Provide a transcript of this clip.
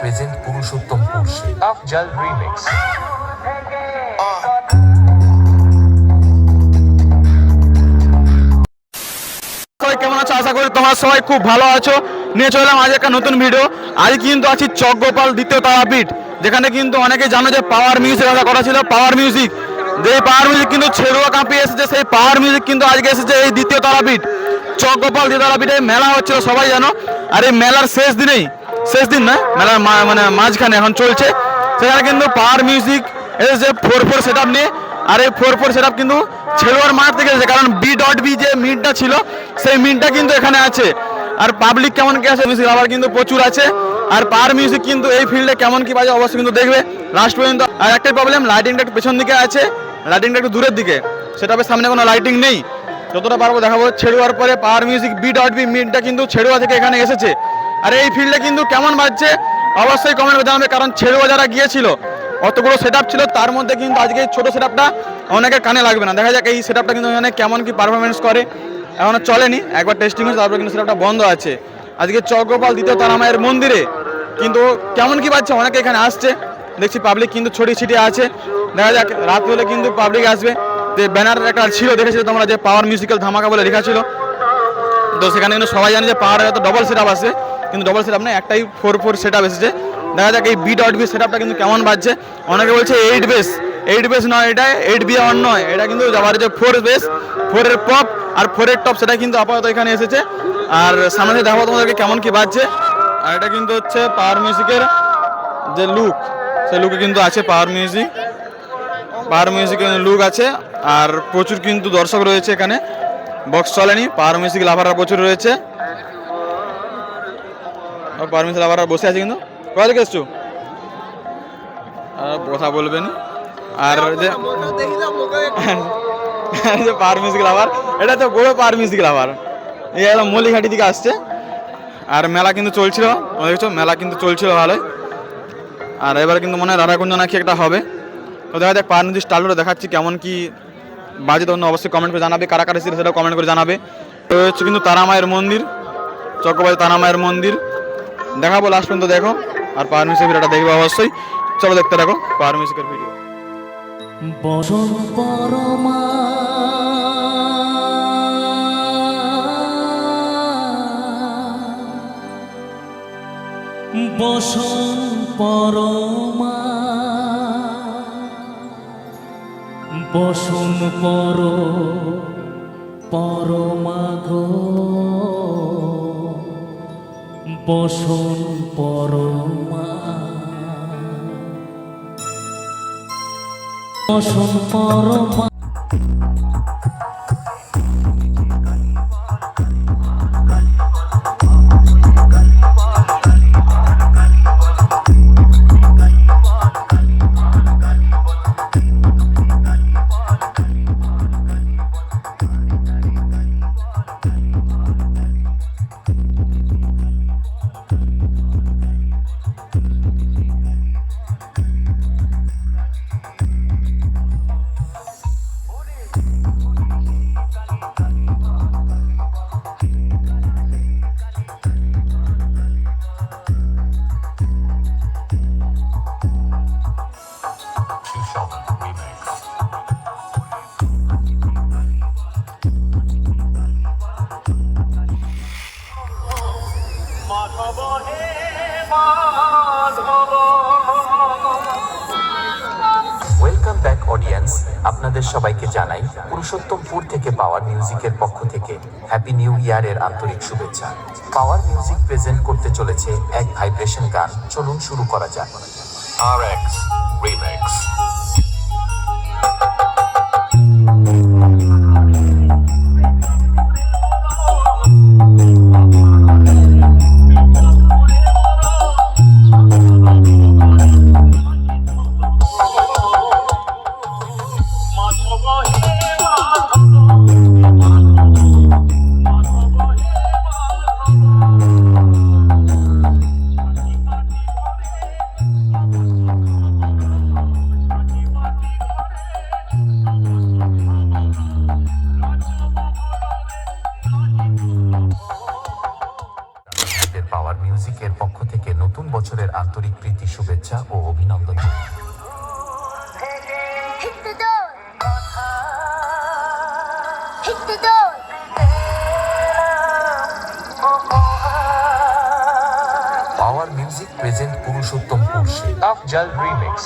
Present Purushottam পুরুষে Afzal remix কেমন আছো? আশা করি তোমরা সবাই খুব ভালো আছো। নিয়ে চললাম আজ একটা নতুন ভিডিও আজ কিন্তু আছি চকগোপাল দ্বিতীয় তারাপীঠ যেখানে কিন্তু অনেকে জানো যে পাওয়ার মিউজিক কথা করা ছিল। পাওয়ার মিউজিক যে পাওয়ার মিউজিক কিন্তু ছেড়ুয়া কাঁপিয়ে এসেছে, সেই পাওয়ার মিউজিক কিন্তু আজকে এসেছে এই দ্বিতীয় তারাপীঠ চকগোপাল দ্বিতীয় তারাপীঠে মেলা হচ্ছিল, সবাই জানো। আর এই মেলার শেষ দিনেই শেষ দিন না? মেলার মানে মাঝখানে এখন চলছে। সেখানে কিন্তু পাওয়ার মিউজিক এসেছে ফোর ফোর সেট নিয়ে, আর এই ফোর ফোর সেট কিন্তু ছেড়ুয়ার মাঠ থেকে এসেছে। কারণ বি ডট বি যে মিটটা ছিল, সেই মিটটা কিন্তু এখানে আছে। আর পাবলিক কেমন কি আছে মিউজিক আবার কিন্তু প্রচুর আছে। আর পাওয়ার মিউজিক কিন্তু এই ফিল্ডে কেমন কি বাজে অবশ্যই কিন্তু দেখবে। লাস্ট পর্যন্ত আর একটাই প্রবলেম লাইটিংটা একটু পেছন দিকে আছে। লাইটিংটা একটু দূরের দিকে। সেটা সামনে কোনো লাইটিং নেই। যতটা পারব দেখাবো। ছেড়ুয়ার পরে power music B dot B মিটটা কিন্তু ছেড়ুয়া থেকে এখানে এসেছে। আর এই ফিল্ডে কিন্তু কেমন বাজছে? অবশ্যই কমেন্ট জানাবে, কারণ ছেড়ুয়া যারা গিয়েছিল, অতগুলো সেট ছিল, তার মধ্যে কিন্তু আজকে ছোট সেট অনেকের কানে লাগবে না। দেখা যাক এই সেট কিন্তু এখানে কেমন কি পারফরমেন্স করে। এখনও চলেনি, একবার টেস্টিং হয়েছে, তারপরে কিন্তু সেটআপটা বন্ধ আছে। আজকে চক্রপাল দ্বিতীয় তার তারামায়ের মন্দিরে কিন্তু কেমন কি পাচ্ছে অনেকে এখানে আসছে। দেখছি পাবলিক কিন্তু ছড়িয়ে ছিটিয়ে আছে। দেখা যাক, রাত হলে কিন্তু পাবলিক আসবে। যে ব্যানার একটা ছিল, দেখেছ তোমরা যে পাওয়ার মিউজিক্যাল ধামাকা বলে লেখা ছিল। তো সেখানে কিন্তু সবাই জানে যে পাওয়ার হয়তো ডবল সেট আছে। কিন্তু ডবল সেট না একটাই ফোর ফোর সেট আপ এসেছে। দেখা যাক এই বি ডট বি সেট আপটা কিন্তু কেমন বাজছে। অনেকে বলছে এইট বেস এইট বেস নয়, এটা এইট বি অন নয়, এটা কিন্তু যাবার যে ফোর বেস ফোরের পপ আর ফোরের টপ সেটা কিন্তু আপাতত এখানে এসেছে। আর সামনে দেখাবো তোমাদেরকে কেমন কি বাজছে। আর এটা কিন্তু হচ্ছে পাওয়ার মিউজিকের যে লুক সে লুকে কিন্তু আছে পাওয়ার মিউজিক পাওয়ার মিউজিকের লুক আছে, আর প্রচুর কিন্তু দর্শক রয়েছে এখানে। বক্স চলেনি পাওয়ার মিউজিক লাভাররা প্রচুর রয়েছে। মিউজিক লাভাররা বসে আছে কিন্তু। কোথা থেকে এসছো? আর কথা বলবেন আর যে যে পাওয়ার মিউজিক লাভার এটা তো বড় পাওয়ার মিউজিক লাভার এই একদম মলিঘাটি দিকে আসছে। আর মেলা কিন্তু চলছিল। দেখছ মেলা কিন্তু চলছিল ভালোই। আর এবার কিন্তু মনে হয় রাধাকুঞ্জ নাকি একটা হবে। তো দেখা যাক পার নদীর স্টাইলটা দেখাচ্ছি কেমন কি বাজে। তখন অবশ্যই কমেন্ট করে জানাবে। কারা কারা সেটাও কমেন্ট করে জানাবে। তো হচ্ছে কিন্তু তারামায়ের মন্দির চক্রবাড়ি তারামায়ের মন্দির। দেখাবো লাস্ট পর্যন্ত দেখো। আর পাওয়ার মিউজিক ভিডিওটা দেখবে অবশ্যই। চলো দেখতে দেখো পাওয়ার মিউজিকের ভিডিও বসন পরমা। বসন পরমা। বসন পর পরমা গো। বসন পরমা। বসন পরমা। ওয়েলকাম ব্যাক অডিয়েন্স আপনাদের সবাইকে জানাই পুরুষোত্তমপুর থেকে পাওয়ার মিউজিকের পক্ষ থেকে হ্যাপি নিউ ইয়ারের আন্তরিক শুভেচ্ছা। পাওয়ার মিউজিক প্রেজেন্ট করতে চলেছে এক ভাইব্রেশন গান। চলুন শুরু করা যাক। আর এক্স রিমিক্স আন্তরিক প্রীতি শুভেচ্ছা ও অভিনন্দন জানাই। Hit the door. Hit the door. Power music present Purushottam পুরুষে আফজাল রিমিক্স